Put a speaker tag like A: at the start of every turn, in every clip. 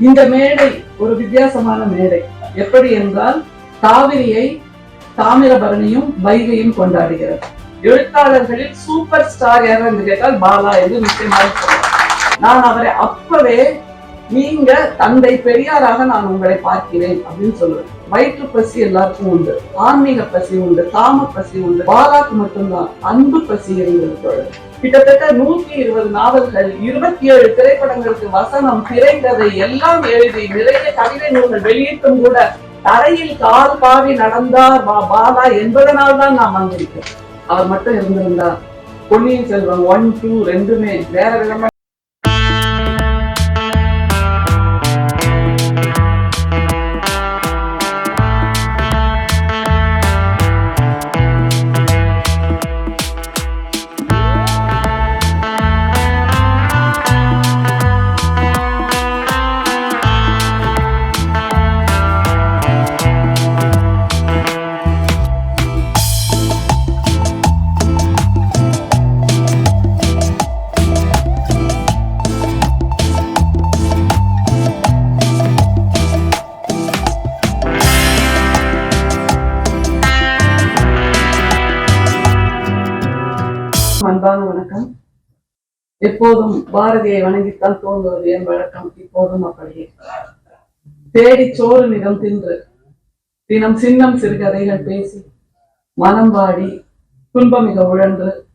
A: இந்த மேடை ஒரு வித்தியாசமான மேடை. எப்படி என்றால் காவிரியை தாமிரபரணியும் வைகையும் கொண்டாடுகிறது. எழுத்தாளர்களில் சூப்பர் ஸ்டார் யார் என்று கேட்டால் பாலா என்று நிச்சயமாக நான் அவரை அப்பவே நீங்க தந்தை பெரியாராக நான் உங்களை பார்க்கிறேன் அப்படின்னு சொல்லுவேன். வயிற்று பசி எல்லாருக்கும் உண்டு. ஆன்மீக பசி உண்டு. காம பசி உண்டு. பாலாக்கு மட்டும்தான். அன்பு பசி இருந்தது கிட்டத்தட்ட நூற்றி இருபது நாவல்கள் இருபத்தி ஏழு திரைப்படங்களுக்கு வசனம் திரைக்கதை எல்லாம் எழுதி நிறைய கவிதை நூல்கள் வெளியிட்டும் கூட தரையில் கால் பாவி நடந்தார் பா- பாலா என்பதனால் தான் நாம் அவர் மட்டும் இருந்திருந்தார் பொன்னியின் செல்வன் ஒன் டூ ரெண்டுமே வேற விதமா அன்பான வணக்கம். எப்போதும் பாரதியை வணங்கித்தான் தோன்றுவது என் வழக்கம். இப்போதும் அப்படியே. தேடி சோறு நிறம் தின்று. தினம் சின்னம் சிறுகதைகள் பேசி மனம் வாடி துன்பமிக உழன்று.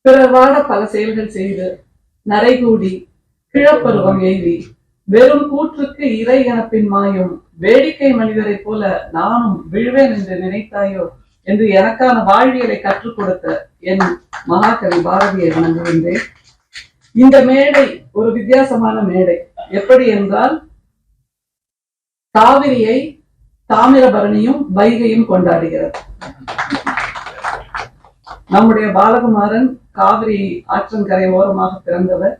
A: பிறர் வாட பல செயல்கள் செய்து நரைகூடி கிழப்பருவம் எய்தி. வெறும் கூற்றுக்கு இறை எனப்பின் மாயும் வேடிக்கை மனிதரைப் போல நானும் விழுவேன் என்று நினைத்தாயோ? என்று எனக்கான வாழ்வியலை கற்றுக் கொடுத்த என் மகாகவி பாரதியை வணங்குகின்றேன். இந்த மேடை ஒரு வித்தியாசமான மேடை. எப்படி என்றால் காவிரியை தாமிரபரணியும் வைகையும் கொண்டாடுகிறது. நம்முடைய பாலகுமாரன் காவிரி ஆற்றங்கரை ஓரமாக பிறந்தவர்.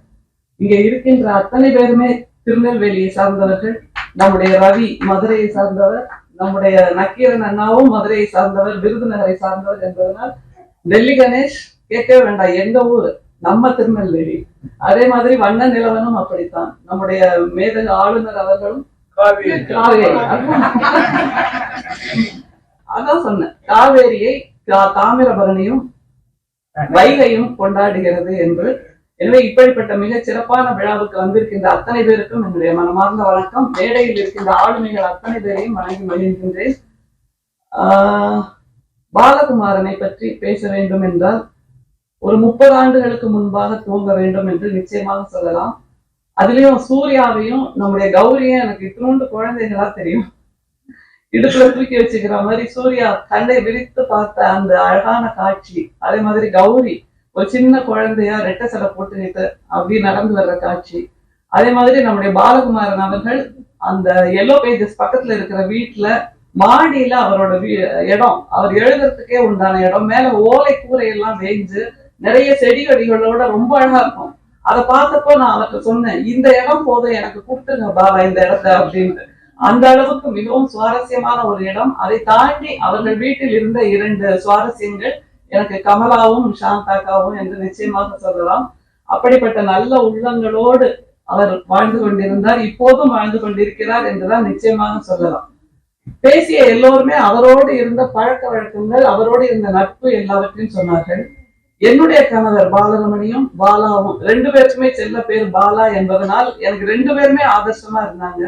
A: இங்க இருக்கின்ற அத்தனை பேருமே திருநெல்வேலியை சார்ந்தவர்கள். நம்முடைய ரவி மதுரையை சார்ந்தவர். நம்முடைய நக்கீரன் அண்ணாவும் மதுரையை சார்ந்தவர் விருதுநகரை சார்ந்தவர் என்பதனால் டெல்லி கணேஷ் கேட்கவே வேண்டாம். எங்க ஊர்? நம்ம திருநெல்வேலி. அதே மாதிரி வண்ண நிலவனும் அப்படித்தான். நம்முடைய மேதக ஆளுநர் அவர்களும் காவேரி. அதான் சொன்னேன். காவேரியை தாமிரபரணியும் வைகையும் கொண்டாடுகிறது என்று எனவே இப்படிப்பட்ட மிகச் சிறப்பான விழாவுக்கு வந்திருக்கின்ற அத்தனை பேருக்கும் என்னுடைய மனமார்ந்த வணக்கம். மேடையில் இருக்கின்ற ஆளுமைகள் அத்தனை பேரையும் வணங்கி மகிழ்கின்றேன். ஆஹ் பாலகுமாரனை பற்றி பேச வேண்டும் என்றால் ஒரு முப்பது ஆண்டுகளுக்கு முன்பாக துவங்க வேண்டும் என்று நிச்சயமாக சொல்லலாம். அதுலயும் சூர்யாவையும் நம்முடைய கௌரியும் எனக்கு இத்தினோண்டு குழந்தைகளா தெரியும். இடுப்புல தூக்கி வச்சுக்கிற மாதிரி சூர்யா கண்ணை விரித்து பார்த்த அந்த அழகான காட்சி அதே மாதிரி கௌரி ஒரு சின்ன குழந்தையா ரெட்டை சடை போட்டுக்கிட்டு அப்படி நடந்து வர்ற காட்சி. அதே மாதிரி நம்முடைய பாலகுமாரன் அவர்கள் அந்த எல்லோ பேஜஸ் பக்கத்துல இருக்கிற வீட்டுல மாடியில அவரோட இடம். அவர் எழுதுறதுக்கே உண்டான இடம். மேல ஓலை கூரை எல்லாம் வேஞ்சு நிறைய செடி கொடிகளோட ரொம்ப அழகா இருக்கும். அதை பார்த்தப்போ நான் அவர்கிட்ட சொன்னேன் இந்த இடம் போதும் எனக்கு கொடுத்துருங்க பாபா இந்த இடத்த அப்படின்ட்டு அந்த அளவுக்கு மிகவும் சுவாரஸ்யமான ஒரு இடம். அதை தாண்டி அவர்கள் வீட்டில் இருந்த இரண்டு சுவாரஸ்யங்கள் எனக்கு கமலாவும் சாந்தாக்காவும் என்று நிச்சயமாக சொல்லலாம். அப்படிப்பட்ட நல்ல உள்ளங்களோடு அவர் வாழ்ந்து கொண்டிருந்தார். இப்போதும் வாழ்ந்து கொண்டிருக்கிறார் என்றுதான் நிச்சயமாக சொல்லலாம். பேசிய எல்லோருமே அவரோடு இருந்த பழக்க வழக்கங்கள் அவரோடு இருந்த நட்பு எல்லாவற்றையும் சொன்னார்கள். என்னுடைய கணவர் பாலரமணியும் பாலாவும் ரெண்டு பேருக்குமே செல்ல பேர் பாலா என்பதனால் எனக்கு ரெண்டு பேருமே ஆதர்சமா இருந்தாங்க.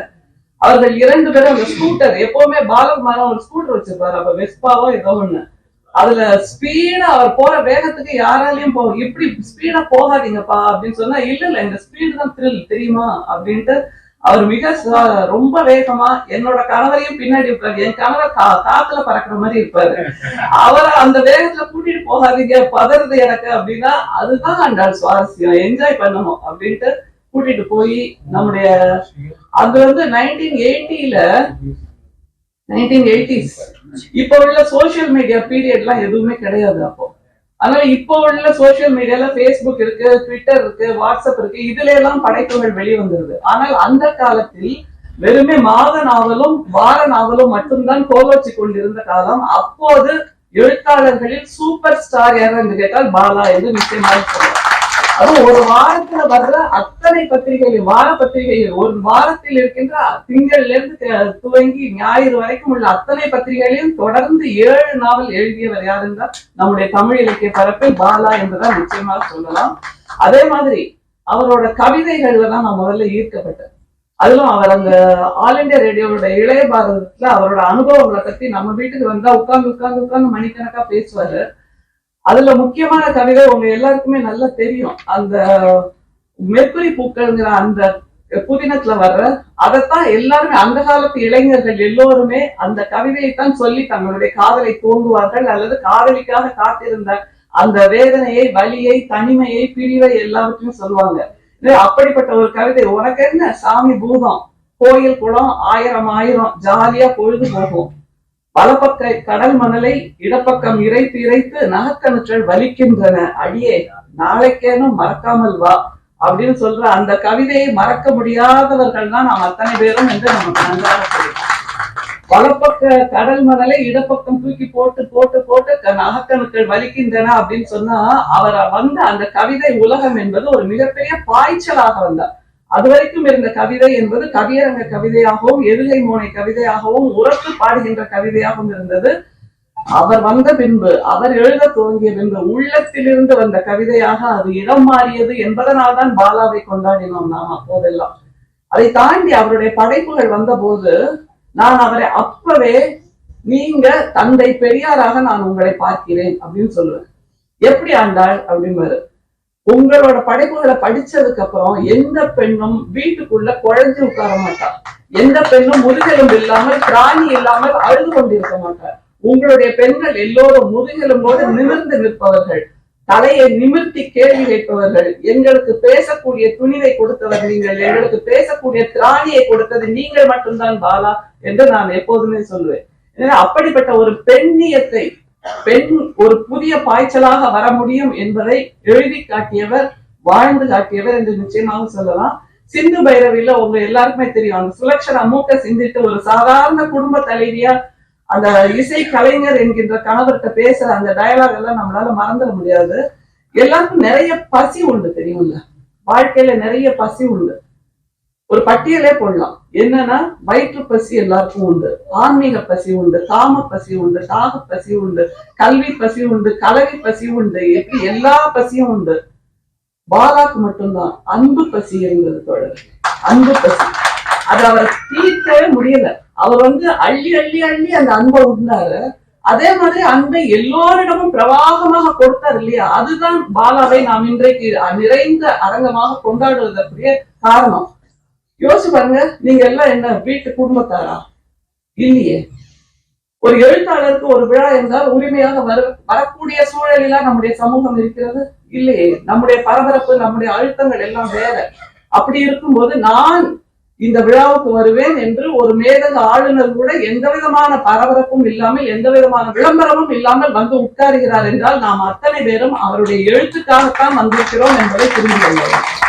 A: அவர்கள் இரண்டு பேரும் அந்த ஸ்கூட்டர் எப்பவுமே பாலகுமாரன் ஒரு ஸ்கூட்டர் வச்சிருப்பாரு. அப்ப வெஸ்பாவோ ஏதோ ஒண்ணு. அதுல ஸ்பீடா அவர் போற வேகத்துக்கு யாராலையும் போ இப்படி ஸ்பீடா போகாதீங்கப்பா அப்படின்னு சொன்னா இல்ல இல்ல இந்த ஸ்பீடு தான் த்ரில் தெரியுமா? அப்படின்ட்டு அவர் மிக ரொம்ப வேகமா என்னோட கணவரையும் பின்னாடி இருப்பாரு என் கணவர் கா காத்துல பறக்குற மாதிரி இருப்பாரு. அவரை அந்த வேகத்துல கூட்டிட்டு போகாதீங்க பதறது எனக்கு அப்படின்னா அதுதான் அந்த சுவாரஸ்யம் என்ஜாய் பண்ணணும் அப்படின்ட்டு கூட்டிட்டு போய் நம்முடைய அது வந்து நைன்டீன் எயிட்டில நைன்டீன் எயிட்டிஸ் இப்போ உள்ள சோசியல் மீடியா பீரியட்லாம் எதுவுமே கிடையாது அப்போ. அதனால இப்போ உள்ள சோசியல் மீடியால பேஸ்புக் இருக்கு ட்விட்டர் இருக்கு வாட்ஸ்அப் இருக்கு இதுல எல்லாம் படைப்புகள் வெளிவந்துருது. ஆனால் அந்த காலத்தில் வெறுமே மாத நாவலும் வார நாவலும் மட்டும்தான் கோவச்சு கொண்டிருந்த காலம். அப்போது எழுத்தாளர்களில் சூப்பர் ஸ்டார் யார் என்று கேட்டால் பாலா என்று நிச்சயமாக சொல்லலாம். அதுவும் ஒரு வாரத்துல வர்ற அத்தனை பத்திரிகைகள் வார பத்திரிகைகள் ஒரு வாரத்தில் இருக்கின்ற திங்கள்ல இருந்து துவங்கி ஞாயிறு வரைக்கும் உள்ள அத்தனை பத்திரிகைகளையும் தொடர்ந்து ஏழு நாவல் எழுதியவர் யார் என்றால் நம்முடைய தமிழ் இலக்கிய பரப்பில் பாலா என்றுதான் நிச்சயமாக சொல்லலாம். அதே மாதிரி அவரோட கவிதைகள்ல தான் நான் முதல்ல ஈர்க்கப்பட்டேன் அதிலும் அவர் அந்த ஆல் இந்தியா ரேடியோவோட இளைய பாரதத்துல அவரோட அனுபவங்களை பத்தி நம்ம வீட்டுக்கு வந்தா உட்கார்ந்து உட்கார்ந்து உட்கார்ந்து மணிக்கணக்கா பேசுவாரு. அதுல முக்கியமான கவிதை உங்க எல்லாருக்குமே நல்லா தெரியும். அந்த மெர்குரி பூக்கள்ங்கிற அந்த புதினத்துல வர்ற அதைத்தான் எல்லாருமே அந்த காலத்து இளைஞர்கள் எல்லோருமே அந்த கவிதையைத்தான் சொல்லி தங்களுடைய காதலை தூங்குவார்கள் அல்லது காதலிக்காக காத்திருந்த அந்த வேதனையை வலியை தனிமையை பிரிவை எல்லாவற்றையும் சொல்லுவாங்க. அப்படிப்பட்ட ஒரு கவிதை. உனக்கு என்ன? சாமி பூதம் கோயில் குளம் ஆயிரம் ஆயிரம் ஜாலியா பொழுது போகும். வலப்பக்க கடல் மணலை இடப்பக்கம் இறைத்து இறைத்து நகக்கணுற்றல் வலிக்கின்றன. அடியே நாளைக்கேனும் மறக்காமல் வா அப்படின்னு சொல்ற அந்த கவிதையை மறக்க முடியாதவர்கள் தான் நாம் அத்தனை பேரும் என்று நமக்கு நன்றாக தெரியும் வலப்பக்க கடல் மணலை இடப்பக்கம் தூக்கி போட்டு போட்டு போட்டு க- நகக்கணுக்கள் வலிக்கின்றன அப்படின்னு சொன்னா அவர் வந்த அந்த கவிதை உலகம் என்பது ஒரு மிகப்பெரிய பாய்ச்சலாக வந்தார். அது வரைக்கும் இருந்த கவிதை என்பது கவியரங்க கவிதையாகவும் எதுகை மோனை கவிதையாகவும் உரத்து பாடுகின்ற கவிதையாகவும் இருந்தது. அவர் வந்த பின்பு அவர் எழுத துவங்கிய பின்பு உள்ளத்திலிருந்து வந்த கவிதையாக அது இடம் மாறியது என்பதனால்தான் பாலாவை கொண்டாடினோம் நாம் அப்போதெல்லாம். அதை தாண்டி அவருடைய படைப்புகள் வந்தபோது நான் அவரை அப்பவே நீங்க தந்தை பெரியாராக நான் உங்களை பார்க்கிறேன் அப்படின்னு சொல்லுவேன். எப்படி ஆண்டாள்? அப்படின்னு உங்களோட படைப்புகளை படிச்சதுக்கு அப்புறம் எந்த பெண்ணும் வீட்டுக்குள்ள குழஞ்சு உட்கார மாட்டா. எந்த பெண்ணும் முதுகெலும்பு இல்லாமல் பிராணி இல்லாமல் அழுது கொண்டிருக்க மாட்டார் உங்களுடைய பெண்கள் எல்லோரும் முதுகெலும்போடு நிமிர்ந்து நிற்பவர்கள். தலையை நிமிர்த்தி கேள்வி கேட்பவர்கள். எங்களுக்கு பேசக்கூடிய துணிவை கொடுத்தவர் நீங்கள். எங்களுக்கு பேசக்கூடிய திராணியை கொடுத்தது நீங்கள் மட்டும்தான் பாலா என்று நான் எப்போதுமே சொல்லுவேன். அப்படிப்பட்ட ஒரு பெண்ணியத்தை பெண் ஒரு புதிய பாய்ச்சலாக வர முடியும் என்பதை எழுதி காட்டியவர் வாழ்ந்து காட்டியவர் என்று நிச்சயமாக சொல்லலாம். சிந்து பைரவில உங்க எல்லாருக்குமே தெரியும். அந்த சுலக்ஷனா மூக்க சிந்திட்டு ஒரு சாதாரண குடும்ப தலைவியா அந்த இசை கலைஞர் என்கின்ற கணவர்கிட்ட பேசுற அந்த டயலாக் எல்லாம் நம்மளால மறந்துட முடியாது. எல்லாருக்கும் நிறைய பசி உண்டு தெரியும்ல? வாழ்க்கையில நிறைய பசி உண்டு. ஒரு பட்டியலே போடலாம். என்னன்னா வயிற்று பசி எல்லாருக்கும் உண்டு. ஆன்மீக பசி உண்டு காம பசி உண்டு தாக பசி உண்டு கல்வி பசி உண்டு கலவி பசி உண்டு எப்படி எல்லா பசியும் உண்டு. பாலாக்கு மட்டும்தான். அன்பு பசி இருந்தது தொடர். அன்பு பசி. அது அவர் தீர்க்கவே முடியல. அவர் வந்து அள்ளி அள்ளி அள்ளி அந்த அன்பை உண்டாரு அதே மாதிரி அன்பை எல்லோரிடமும் பிரவாகமாக கொடுத்தார் இல்லையா? அதுதான் பாலாவை நாம் இன்றைக்கு நிறைந்த அரங்கமாக கொண்டாடுவதற்குரிய காரணம். யோசிச்சு பாருங்க நீங்க எல்லாம் என்ன வீட்டு குடும்பத்தாரா? இல்லையே. ஒரு எழுத்தாளருக்கு ஒரு விழா என்றால் உரிமையாக வர வரக்கூடிய சூழலிலா நம்முடைய சமூகம் இருக்கிறது? இல்லையே. நம்முடைய பரபரப்பு நம்முடைய அழுத்தங்கள் எல்லாம் வேற. அப்படி இருக்கும்போது நான் இந்த விழாவுக்கு வருவேன் என்று ஒரு மேதக ஆளுநர் கூட எந்த விதமான பரபரப்பும் இல்லாமல் எந்த விதமான விளம்பரமும் இல்லாமல் வந்து உட்காருகிறார் என்றால் நாம் அத்தனை பேரும் அவருடைய எழுத்துக்காகத்தான் வந்திருக்கிறோம் என்பதை புரிந்து கொள்ளலாம்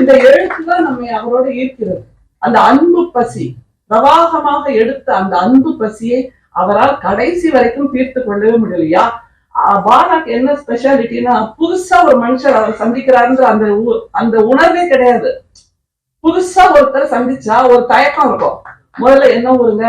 A: இந்த எழுத்து தான் நம்மை அவரோடு ஈர்க்கிறது. அந்த அன்பு பசி பிரவாகமாக எடுத்த அந்த அன்பு பசியை அவரால் கடைசி வரைக்கும் தீர்த்து கொள்ளவே முடியலையா? பாலாக்கு என்ன ஸ்பெஷாலிட்டின்னா புதுசா ஒரு மனுஷர் அவர் சந்திக்கிறாருன்ற அந்த அந்த உணர்வே கிடையாது. புதுசா ஒருத்தர் சந்திச்சா ஒரு தயக்கம் இருக்கும். முதல்ல என்ன ஊருங்க?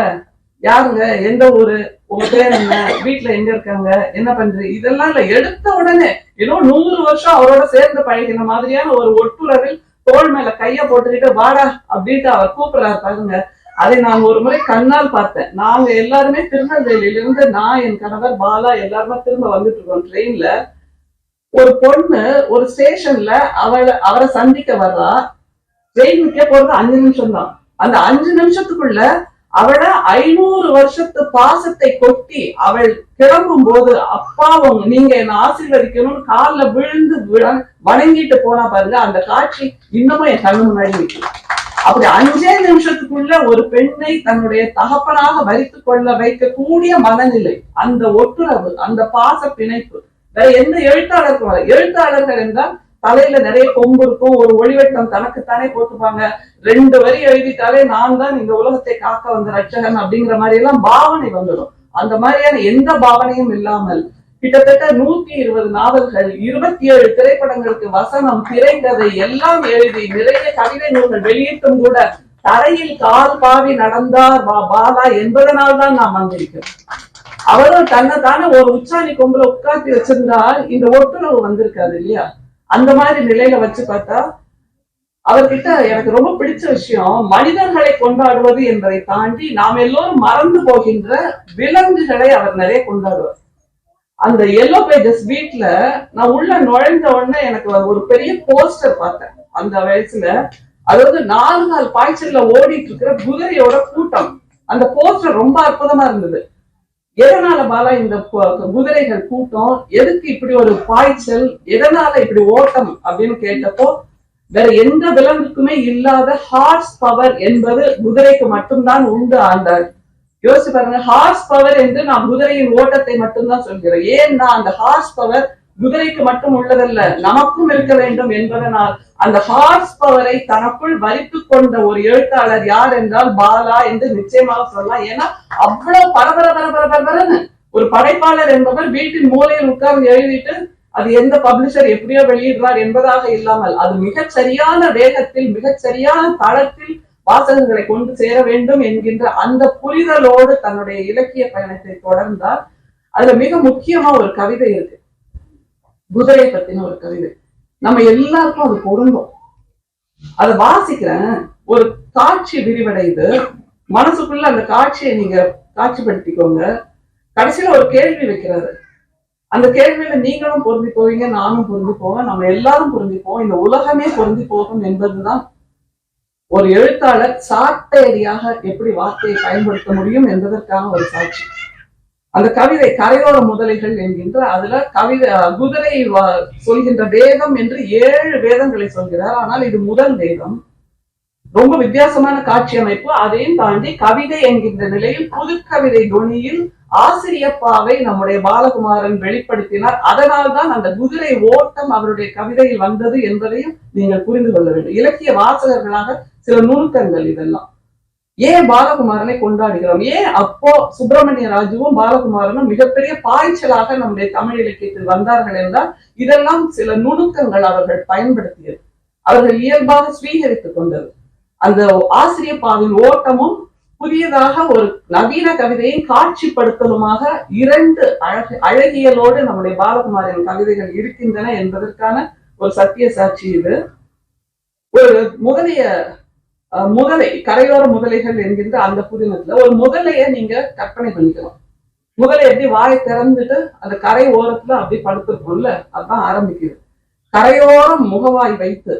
A: யாருங்க? எந்த ஊரு? உங்க பேர் என்ன? வீட்டுல எங்க இருக்காங்க? என்ன பண்றீங்க இதெல்லாம் இல்ல எடுத்த உடனே ஏதோ நூறு வருஷம் அவரோட சேர்ந்து பழகின மாதிரியான ஒரு ஒட்டுறவில் தோள் மேல கைய போட்டுக்கிட்டு வாடா அப்படின்ட்டு அவர் கூப்பிடுறாரு பாருங்க. அதை நான் ஒரு முறை கண்ணால் பார்த்தேன். நாங்க எல்லாருமே திருநெல்வேலியில இருந்து நான் என் கணவர் பாலா எல்லாருமே திரும்ப வந்துட்டு இருக்கோம் ட்ரெயின்ல ஒரு பொண்ணு ஒரு ஸ்டேஷன்ல அவளை அவரை சந்திக்க வர்றா. ட்ரெயினுக்கே போறது அஞ்சு நிமிஷம் தான் அந்த அஞ்சு நிமிஷத்துக்குள்ள அவளை ஐநூறு வருஷத்து பாசத்தை கொட்டி அவள் கிளம்பும் போது அப்பா நீங்க என்ன ஆசீர்வதிக்கணும்னு கால்ல விழுந்து வணங்கிட்டு போனா பாருங்க அந்த காட்சி இன்னமும் என் கண்ணு முன்னாடி நிற்கும் அப்படி அஞ்சே நிமிஷத்துக்குள்ள ஒரு பெண்ணை தன்னுடைய தகப்பனாக வரித்து கொள்ள வைக்கக்கூடிய மனநிலை அந்த ஒட்டுறவு அந்த பாச பிணைப்பு வேற எந்த எழுத்தாளருக்கும் எழுத்தாளர்கள் என்றால் தலையில நிறைய கொம்பு இருக்கும். ஒரு ஒளிவட்டம் தனக்குத்தானே போட்டுப்பாங்க. ரெண்டு வரி எழுதிட்டாலே நான் தான் இந்த உலகத்தை காக்க வந்த ரட்சகன் அப்படிங்கிற மாதிரி எல்லாம் பாவனை வந்துடும். அந்த மாதிரியான எந்த பாவனையும் இல்லாமல் கிட்டத்தட்ட நூத்தி இருபது நாவல்கள் இருபத்தி ஏழு திரைப்படங்களுக்கு வசனம் திரைக்கதை எல்லாம் எழுதி நிறைய கவிதை நூல்கள் வெளியிட்டும் கூட தரையில் கால் பாவி நடந்தார் பா- பாலா என்பதனால் தான் நாம் வந்திருக்கிறோம். அவரும் தன்னை தானே ஒரு உச்சாணி கொம்புல உட்கார்த்தி வச்சிருந்தா இந்த ஒட்டுறவு வந்திருக்காது இல்லையா? அந்த மாதிரி நிலையில வச்சு பார்த்தா அவர்கிட்ட எனக்கு ரொம்ப பிடிச்ச விஷயம் மனிதர்களை கொண்டாடுவது என்பதை தாண்டி நாம் எல்லோரும் மறந்து போகின்ற விலங்குகளை அவர் நிறைய கொண்டாடுவார். அந்த எல்லோ பேஜஸ் வீட்ல நான் உள்ள நுழைஞ்ச உடனே எனக்கு ஒரு பெரிய போஸ்டர் பார்த்தேன். அந்த வயசுல அதாவது நாலு நாள் பாய்ச்சல்ல ஓடிட்டு இருக்கிற குதிரையோட கூட்டம். அந்த போஸ்டர் ரொம்ப அற்புதமா இருந்தது. எதனால பாலா இந்த குதிரைகள் கூட்டம்? எதுக்கு இப்படி ஒரு பாய்ச்சல்? எதனால இப்படி ஓட்டம்? அப்படின்னு கேட்டப்போ வேற எந்த விலங்குக்குமே இல்லாத ஹார்ஸ் பவர் என்பது குதிரைக்கு மட்டும்தான் உண்டு ஆண்டாள். யோசிச்சு பாருங்க ஹார்ஸ் பவர் என்று நாம் குதிரையின் ஓட்டத்தை மட்டும்தான் சொல்கிறோம். ஏன்னா அந்த ஹார்ஸ் பவர் குதிரைக்கு மட்டும் உள்ளதல்ல நமக்கும் இருக்க வேண்டும் என்பதனால் அந்த ஹார்ஸ் பவரை தனக்குள் வலித்துக் கொண்ட ஒரு எழுத்தாளர் யார் என்றால் பாலா என்று நிச்சயமாக சொல்லலாம். ஏன்னா அவ்வளவு பரபர பரபர பரபரன்னு ஒரு படைப்பாளர் என்பவர் வீட்டின் மூலையில் உட்கார்ந்து எழுதிட்டு அது எந்த பப்ளிஷர் எப்படியோ வெளியிடுறார் என்பதாக இல்லாமல் அது மிகச் சரியான வேகத்தில் மிகச் சரியான தளத்தில் வாசகங்களை கொண்டு சேர வேண்டும் என்கின்ற அந்த புரிதலோடு தன்னுடைய இலக்கிய பயணத்தை தொடர்ந்தார். அதுல மிக முக்கியமா ஒரு கவிதை இருக்கு. குதிரை பத்தின ஒரு கவிதை. நம்ம எல்லாருக்கும் அது பொருந்தும். அதை வாசிக்கிறேன் ஒரு காட்சி விரிவடையுது மனசுக்குள்ள அந்த காட்சியை நீங்க காட்சிப்படுத்திக்கோங்க. கடைசியில ஒரு கேள்வி வைக்கிறாரு. அந்த கேள்வியில நீங்களும் பொருந்தி போவீங்க நானும் பொருந்தி போவேன். நம்ம எல்லாரும் பொருந்தி போவோம். இந்த உலகமே பொருந்தி போகும் என்பதுதான் ஒரு எழுத்தாளர் சாட்டேரியாக எப்படி வார்த்தையை பயன்படுத்த முடியும் என்பதற்கான ஒரு சாட்சி அந்த கவிதை கரையோர முதலைகள் என்கின்ற அதுல கவிதை குதிரை சொல்கின்ற வேதம் என்று ஏழு வேதங்களை சொல்கிறார். ஆனால் இது முதல் வேதம். ரொம்ப வித்தியாசமான காட்சி அமைப்பு. அதையும் தாண்டி கவிதை என்கின்ற நிலையில் புதுக்கவிதை துணியில் ஆசிரியப்பாவை நம்முடைய பாலகுமாரன் வெளிப்படுத்தினார். அதனால்தான் அந்த குதிரை ஓட்டம் அவருடைய கவிதையில் வந்தது என்பதையும் நீங்கள் புரிந்து கொள்ள வேண்டும். இலக்கிய வாசகர்களாக சில நுணுக்கங்கள் இதெல்லாம். ஏன் பாலகுமாரனை கொண்டாடுகிறோம்? ஏன் அப்போ சுப்பிரமணிய ராஜுவும் பாலகுமாரனும் மிகப்பெரிய பாய்ச்சலாக நம்முடைய தமிழ் இலக்கியத்தில் வந்தார்கள் என்றால் இதெல்லாம் சில நுணுக்கங்கள் அவர்கள் பயன்படுத்தியது. அவர்கள் இயல்பாக ஸ்வீகரித்துக் கொண்டது. அந்த ஆசிரியப்பாவின் ஓட்டமும் புதியதாக ஒரு நவீன கவிதையை காட்சிப்படுத்தலுமாக இரண்டு அழகு அழகியலோடு நம்முடைய பாலகுமாரின் கவிதைகள் இருக்கின்றன என்பதற்கான ஒரு சத்திய சாட்சி இது. ஒரு முதலிய முதலை கரையோர முதலைகள் என்கின்ற அந்த புதினத்துல ஒரு முதலைய நீங்க கற்பனை பண்ணிக்கலாம். முதலை எப்படி வாயை திறந்துட்டு அந்த கரை ஓரத்துல அப்படி படுத்துருக்கும்ல அதான் ஆரம்பிக்குது. கரையோரம் முகவாய் வைத்து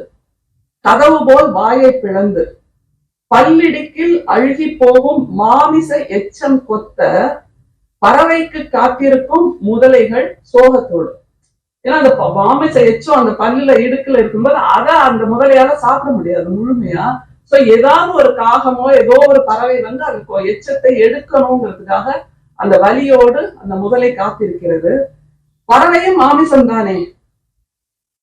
A: கதவு போல் வாயை பிளந்து பல்லிடுக்கில் அழுகி போகும் மாமிச எச்சம் கொத்த பறவைக்கு காத்திருக்கும் முதலைகள் சோகத்தோடு. ஏன்னா அந்த மாமிச எச்சம் அந்த பல்லுல இடுக்குல இருக்கும்போது அதை அந்த முதலையால சாப்பிட முடியாது முழுமையா. சோ ஏதாவது ஒரு காகமோ ஏதோ ஒரு பறவை வந்து அது எச்சத்தை எடுக்கணுங்கிறதுக்காக அந்த வலியோடு அந்த முதலை காத்திருக்கிறது. பறவையும் மாமிசம் தானே?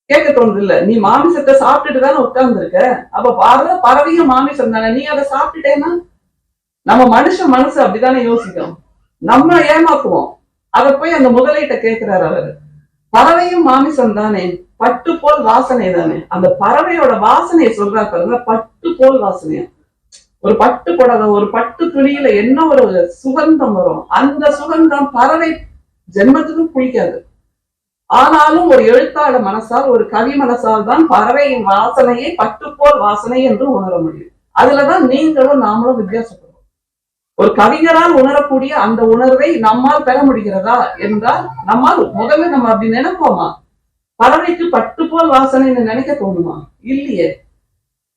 A: கேட்க தோணுது இல்ல நீ மாமிசத்தை சாப்பிட்டுட்டு தானே உட்கார்ந்துருக்க? அப்ப பறவை பறவையும் மாமிசம் தானே? நீ அதை சாப்பிட்டுட்டேன்னா? நம்ம மனுஷன் மனசு அப்படித்தானே யோசிக்கும். நம்ம ஏமாத்துவோம். அத போய் அந்த முதலைகிட்ட கேட்கிறாரு அவரு. பறவையும் மாமிசம் தானே? பட்டு போல் வாசனை தானே? அந்த பறவையோட வாசனையை சொல்றா பாருங்க பட்டு போல் வாசனையா ஒரு பட்டு புடவை ஒரு பட்டு துணியில என்ன ஒரு சுகந்தம் வரும்? அந்த சுகந்தம் பறவை ஜென்மத்துக்கும் குளிக்காது. ஆனாலும் ஒரு எழுத்தாளர் மனசால் ஒரு கவி மனசால் தான் பறவையின் வாசனையை பட்டுப்போல் வாசனை என்று உணர முடியும். அதுலதான் நீங்களும் நாமளும் வித்தியாசப்படுவோம் ஒரு கவிஞரால் உணரக்கூடிய அந்த உணர்வை நம்மால் பெற முடிகிறதா? என்றால் நம்மால் முதல்ல நம்ம அப்படி நினைப்போமா? பறவைக்கு பட்டுப்போல் வாசனைன்னு நினைக்க தோணுமா இல்லையே.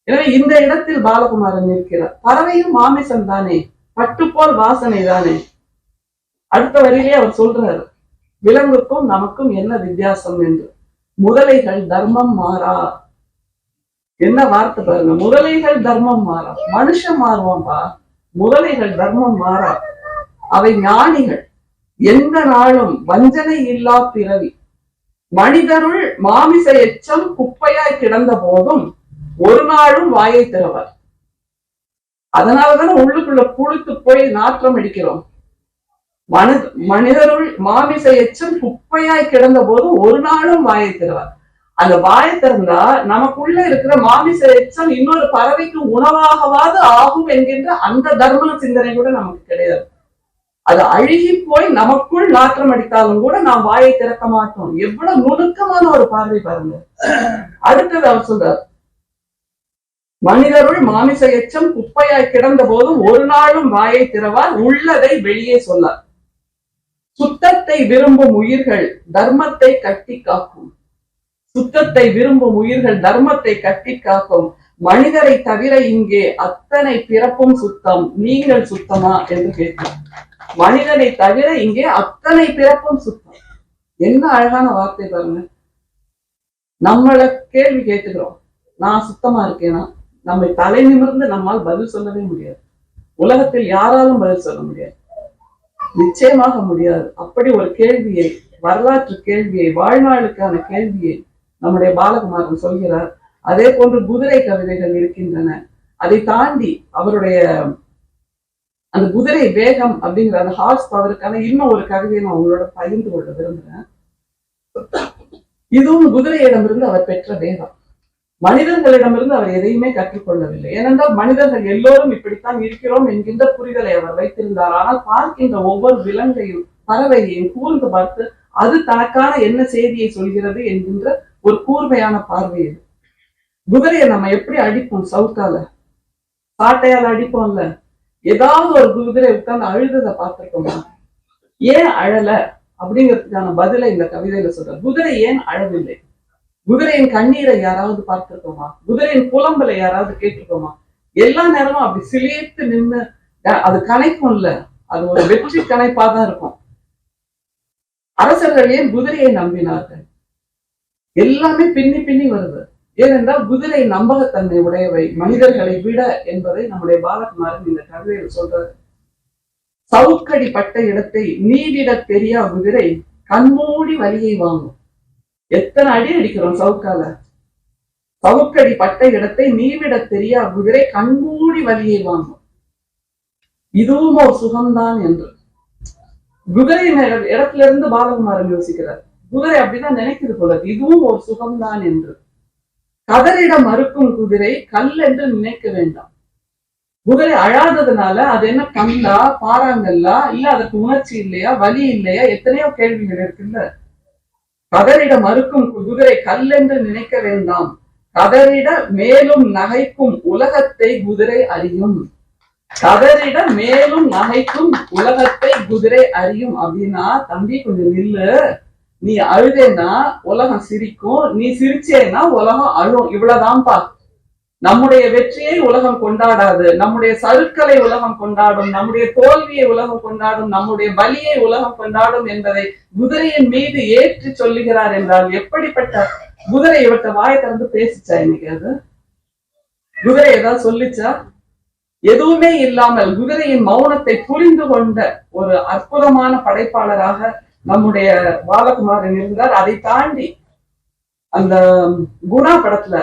A: எனவே இந்த இடத்தில் பாலகுமாரன் இருக்கிறார் பறவையும் மாமிசம் தானே. பட்டுப்போல் வாசனை தானே. அடுத்த வரையிலே அவர் சொல்றாரு விலங்குக்கும் நமக்கும் என்ன வித்தியாசம் என்று? முதலைகள் தர்மம் மாறா? என்ன வார்த்தை பாருங்க. முதலைகள் தர்மம் மாறா. மனுஷன் மாறுவான்பா. முதலைகள் தர்மம் மாறா. அவை ஞானிகள். எந்த நாளும் வஞ்சனை இல்லா பிறவி. மனிதருள் மாமிச எச்சம் குப்பையாய் கிடந்த போதும் ஒரு நாளும் வாயை திறவர். அதனாலதானே உள்ளுக்குள்ள புழுத்து போய் நாற்றம் அடிக்கிறோம். மனித மனிதருள் மாமிச எச்சம் குப்பையாய் கிடந்த போது ஒரு நாளும் வாயை திறவார். அந்த வாயை திறந்தா நமக்குள்ள இருக்கிற மாமிச எச்சம் இன்னொரு பறவைக்கு உணவாகவாது ஆகும் என்கின்ற அந்த தர்ம சிந்தனை கூட நமக்கு கிடையாது. அது அழுகி போய் நமக்குள் நாற்றம் அடித்தாலும் கூட நாம் வாயை திறக்க மாட்டோம். எவ்வளவு நுணுக்கமான ஒரு பார்வை பாருங்க. அடுத்தது அவர் சொல்றார் மனிதருள் மாமிச எச்சம் குப்பையாய் கிடந்த போதும் ஒரு நாளும் வாயை திறவார் உள்ளதை வெளியே சொல்லார். சுத்தத்தை விரும்பும் உயிர்கள் தர்மத்தை கட்டி காக்கும். சுத்தத்தை விரும்பும் உயிர்கள் தர்மத்தை கட்டி காக்கும். மனிதரை தவிர இங்கே அத்தனை பிறப்பும் சுத்தம் நீங்கள் சுத்தமா என்று கேட்கிறார் மனிதனை தவிர இங்கே அத்தனை பிறப்பும் சுத்தம். என்ன அழகான வார்த்தை பாருங்க. நம்மள கேள்வி கேட்டுக்கிறோம். நான் சுத்தமா இருக்கேனா? நம்மை தலை நிமிர்ந்து நம்மால் பதில் சொல்லவே முடியாது. உலகத்தில் யாராலும் பதில் சொல்ல முடியாது. நிச்சயமாக முடியாது. அப்படி ஒரு கேள்வியை வரலாற்று கேள்வியை வாழ்நாளுக்கான கேள்வியை நம்முடைய பாலகுமாரன் சொல்கிறார். அதே போன்று குதிரை கவிதைகள் இருக்கின்றன. அதை தாண்டி அவருடைய அந்த குதிரை வேகம் அப்படிங்கிற அந்த ஹார்ஸ் பவருக்கான இன்னும் ஒரு கவிதையை நான் உங்களோட பகிர்ந்து கொள்ள விரும்புகிறேன் இதுவும் குதிரையிடமிருந்து அவர் பெற்ற வேகம். மனிதர்களிடமிருந்து அவர் எதையுமே கற்றுக்கொள்ளவில்லை. ஏனென்றால் மனிதர்கள் எல்லோரும் இப்படித்தான் இருக்கிறோம் என்கின்ற புரிதலை அவர் வைத்திருந்தார். ஆனால் பார்க்கின்ற ஒவ்வொரு விலங்கையும் பறவையையும் கூர்ந்து பார்த்து அது தனக்கான என்ன செய்தியை சொல்கிறது என்கின்ற ஒரு கூர்மையான பார்வை இது. குதிரையை நம்ம எப்படி அடிப்போம்? சவுத்தால சாட்டையால் அடிப்போம்ல. ஏதாவது ஒரு குதிரை உட்கார்ந்து அழுததை பார்த்துருக்கோமா? ஏன் அழல? அப்படிங்கிறதுக்கான பதிலை இந்த கவிதையில சொல்ற குதிரை ஏன் அழவில்லை? குதிரையின் கண்ணீரை யாராவது பார்த்திருக்கோமா? குதிரையின் புலம்பலை யாராவது கேட்டிருக்கோமா? எல்லா நேரமும் அப்படி சிலிர்த்து நின்று அது கணைக்கும் இல்ல அது ஒரு வெற்றி கணைப்பா தான் இருக்கும். அரசர்கள் ஏன் குதிரையை நம்பினார்கள்? எல்லாமே பின்னி பின்னி வருது. ஏனென்றால் குதிரை நம்பகத்தன்மை உடையவை மனிதர்களை விட என்பதை நம்முடைய பாலகுமாரன் இந்த கவிதையில் சொல்றாரு. சவுக்கடி பட்ட இடத்தை நீடிட தெரியா குதிரை கண்மூடி வலியை வாங்கும். எத்தனை அடி அடிக்கிறோம் சவுக்கால? சவுக்கடி பட்ட இடத்தை நீவிட தெரியா குதிரை கண்மூடி வலியை வாங்கும். இதுவும் ஒரு சுகம்தான் என்று. குதிரை இடத்துல இருந்து பாலகுமாரன் யோசிக்கிறார். குதிரை அப்படிதான் நினைக்கிறது போல. இதுவும் ஒரு சுகம்தான் என்று. கதறிட மறுக்கும் குதிரை கல் என்று நினைக்க வேண்டாம். குதிரை அழாததுனால அது என்ன கல்லா பாறாங்கல்லா இல்ல அதற்கு உணர்ச்சி இல்லையா வலி இல்லையா எத்தனையோ கேள்விகள் இருக்குல்ல. கதறிட மறுக்கும் குதிரை கல் என்று நினைக்க வேண்டாம். கதறிட மேலும் நகைக்கும் உலகத்தை குதிரை அறியும். கதறிட மேலும் நகைக்கும் உலகத்தை குதிரை அறியும். அப்படின்னா தம்பி கொஞ்சம் நில்லு. நீ அழுதேன்னா உலகம் சிரிக்கும் நீ சிரிச்சேன்னா உலகம் அழும். இவ்வளவுதான்ப்பா. நம்முடைய வெற்றியை உலகம் கொண்டாடாது. நம்முடைய சருக்களை உலகம் கொண்டாடும். நம்முடைய தோல்வியை உலகம் கொண்டாடும். நம்முடைய பலியை உலகம் கொண்டாடும் என்பதை குதிரையின் மீது ஏற்றி சொல்லுகிறார் என்றால் எப்படிப்பட்ட குதிரை இவற்றை வாயை திறந்து பேசிச்சா இன்னைக்கு அது? குதிரை ஏதாவது சொல்லிச்சா? எதுவுமே இல்லாமல் குதிரையின் மௌனத்தை புரிந்து கொண்ட ஒரு அற்புதமான படைப்பாளராக நம்முடைய பாலகுமாரன் இருந்தார். அதை தாண்டி அந்த குணா படத்துல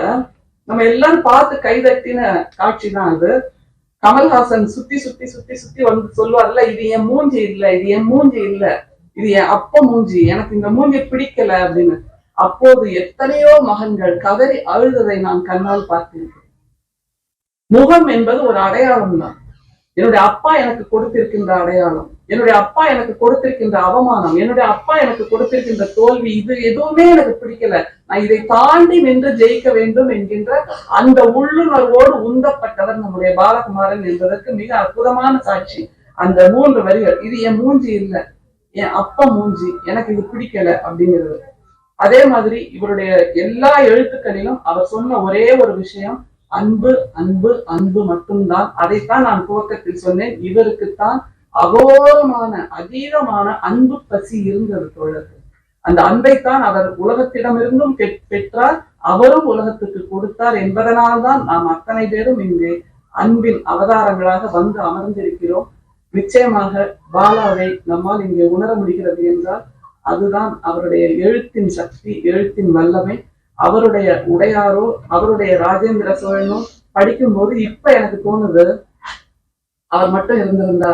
A: நம்ம எல்லாரும் பார்த்து கைதட்டின காட்சி தான் அது. கமல்ஹாசன் சுத்தி சுத்தி சுத்தி சுத்தி வந்து சொல்லுவார்ல இது என் மூஞ்சி இல்ல இது என் மூஞ்சி இல்ல இது என் அப்ப மூஞ்சி எனக்கு இந்த மூஞ்சி பிடிக்கல அப்படின்னு. அப்போது எத்தனையோ மகன்கள் கதறி அழுததை நான் கண்ணால் பார்த்திருக்கிறேன். முகம் என்பது ஒரு அடையாளம் தான் என்னுடைய அப்பா எனக்கு கொடுத்திருக்கின்ற அடையாளம். என்னுடைய அப்பா எனக்கு கொடுத்திருக்கின்ற அவமானம் என்னுடைய அப்பா எனக்கு கொடுத்திருக்கின்ற தோல்வி இது எதுவுமே எனக்கு பிடிக்கல. நான் இதை தாண்டி நின்று ஜெயிக்க வேண்டும் என்கின்ற அந்த உள்ளுணர்வோடு உந்தப்பட்டவர் நம்முடைய பாலகுமாரன் என்பதற்கு மிக அற்புதமான சாட்சி. அந்த மூன்று வரிகள் இது என் மூஞ்சி இல்லை என் அப்பா மூஞ்சி எனக்கு இது பிடிக்கல அப்படிங்கிறது. அதே மாதிரி இவருடைய எல்லா எழுத்துக்களிலும் அவர் சொன்ன ஒரே ஒரு விஷயம் அன்பு அன்பு அன்பு மட்டும்தான். அதைத்தான் நான் துவக்கத்தில் சொன்னேன். இவருக்குத்தான் அகோரமான அதீதமான அன்பு பசி இருந்தது தோழர்கள் அந்த அன்பைத்தான் அவர் உலகத்திடமிருந்தும் பெற்- பெற்றார் அவரும் உலகத்துக்கு கொடுத்தார் என்பதனால்தான் நாம் அத்தனை பேரும் இங்கே அன்பின் அவதாரங்களாக வந்து அமர்ந்திருக்கிறோம். நிச்சயமாக பாலாவை நம்மால் இங்கே உணர முடிகிறது என்றால் அதுதான் அவருடைய எழுத்தின் சக்தி எழுத்தின் வல்லமை. அவருடைய உடையாரோ அவருடைய ராஜேந்திர சோழனோ படிக்கும்போது இப்ப எனக்கு தோணுது அவர் மட்டும் இருந்திருந்தா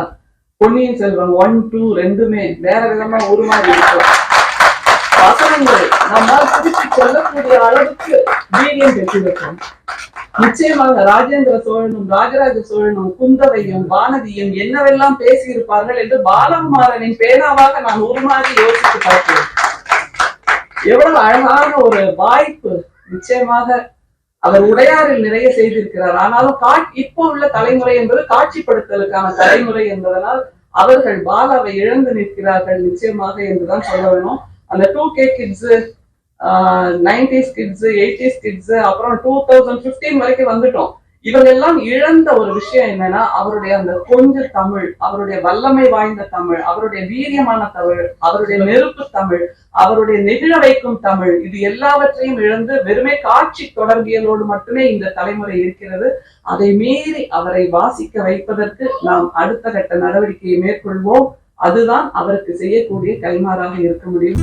A: பொன்னியின் செல்வன் ஒன் டூ ரெண்டுமே வேற விதமா உருமாறி இருக்கும். வசனங்கள் நம்மால் திருப்பி சொல்லக்கூடிய அளவுக்கு வீரியம் பெற்றிருக்கும். நிச்சயமாக ராஜேந்திர சோழனும் ராஜராஜ சோழனும் குந்தவையும் வானதியும் என்னவெல்லாம் பேசியிருப்பார்கள் என்று பாலகுமாரனின் பேனாவாக நான் உருமாறி யோசித்து பார்க்கிறேன். எவ்வளவு அழகான ஒரு வாய்ப்பு. நிச்சயமாக அவர் உடையாரில் நிறைய செய்திருக்கிறார். ஆனாலும் இப்போ உள்ள தலைமுறை என்பது காட்சிப்படுத்தலுக்கான தலைமுறை என்பதனால் அவர்கள் பாலாவை இழந்து நிற்கிறார்கள் நிச்சயமாக என்றுதான் சொல்ல வேணும். அந்த two K kids nineties kids eighties kids அப்புறம் டூ தௌசண்ட் பிப்டீன் வரைக்கும் வந்துட்டோம். இவங்கெல்லாம் இழந்த ஒரு விஷயம் என்னன்னா அவருடைய அந்த கொஞ்ச தமிழ் அவருடைய வல்லமை வாய்ந்த தமிழ் அவருடைய வீரியமான தமிழ் அவருடைய நெருப்பு தமிழ் அவருடைய நெகிழ வைக்கும் தமிழ் இது எல்லாவற்றையும் இழந்து வெறுமே காட்சி தொடர்பியலோடு மட்டுமே இந்த தலைமுறை இருக்கிறது. அதை மீறி அவரை வாசிக்க வைப்பதற்கு நாம் அடுத்த கட்ட நடவடிக்கையை மேற்கொள்வோம். அதுதான் அவருக்கு செய்யக்கூடிய கைமாறாக இருக்க முடியும்.